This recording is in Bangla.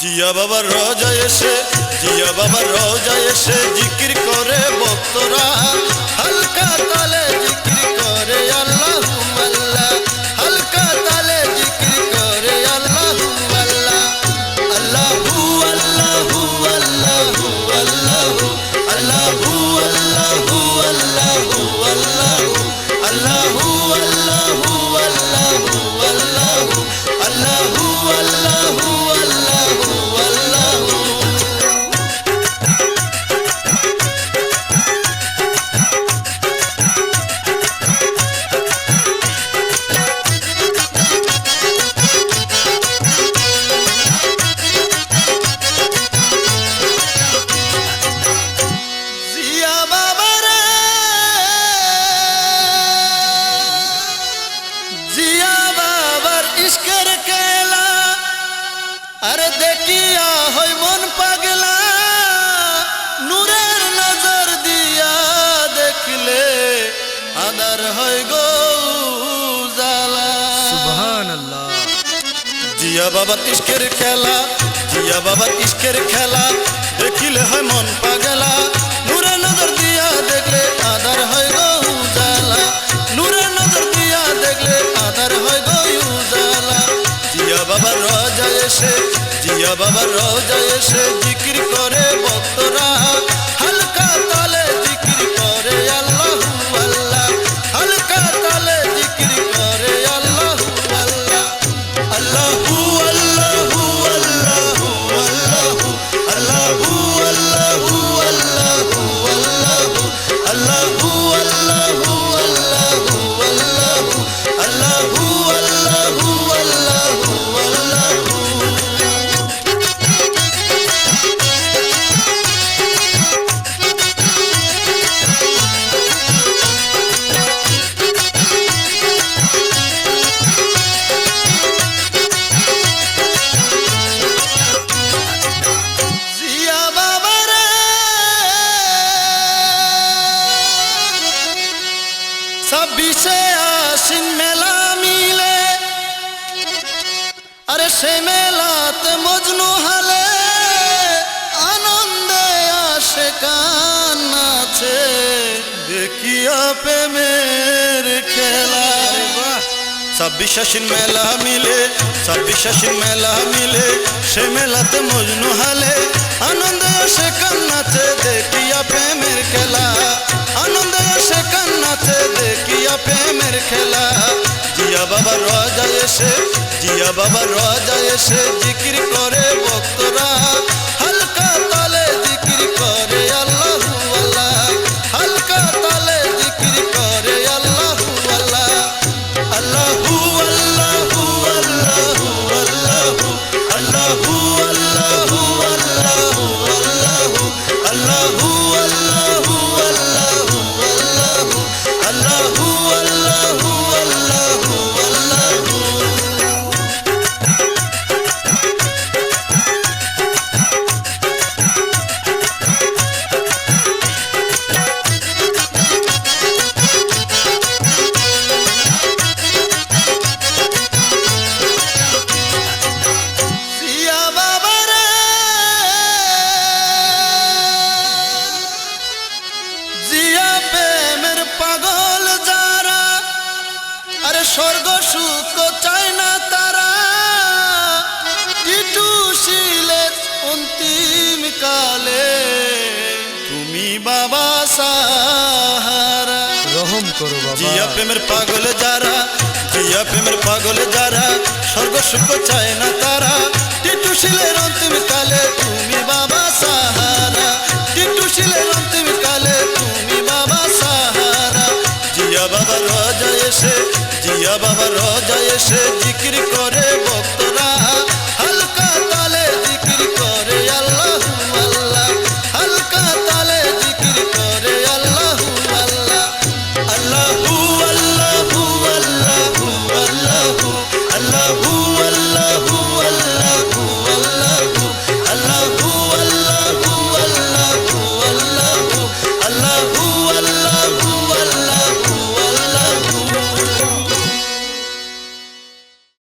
জিয়া বাবার রজা এসে জিয়া বাবার রজা এসে জিকির করে ভক্তরা। হালকা তালে আরে দেখিয়া হই মন পাগলা নূরের নজর দিয়া দেখলে আদার হয় গো জিয়া বাবা ইস্কের খেলা জিয়া বাবা ইস্কের খেলা দেখিলে হয় মন পাগলা। এসে, জিয়া বাবা রোজা এসে জিকির করে ভক্তরা হালকা তালে জিকির করে, আল্লাহু আল্লাহ। হালকা তালে ছাব্বিশে আশ্বিন মেলা মিলে। আরে সে মেলাতে মজনু হালে, আনন্দে আসে কান আছে দেখিয়া প্রেমের খেলা। মেলা মিলে, ছাব্বিশ মেলা মিলে, সে মেলাতে মজনু হালে, আনন্দে আসে কান্নাতে এসে জিয়া বাবা রাজা এসে জিকির করে ভক্তরা। স্বর্গ সুখ চায় না তারা। টিটু শিলে অন্তিম কালে। তুমি বাবা সাহারা। রহম করো জিয়া প্রেমের পাগল যারা জিয়া প্রেমের পাগল যারা স্বর্গ সুখ চায় না তারা। টিটু শিলের অন্তিম কালে তুমি বাবা সাহারা।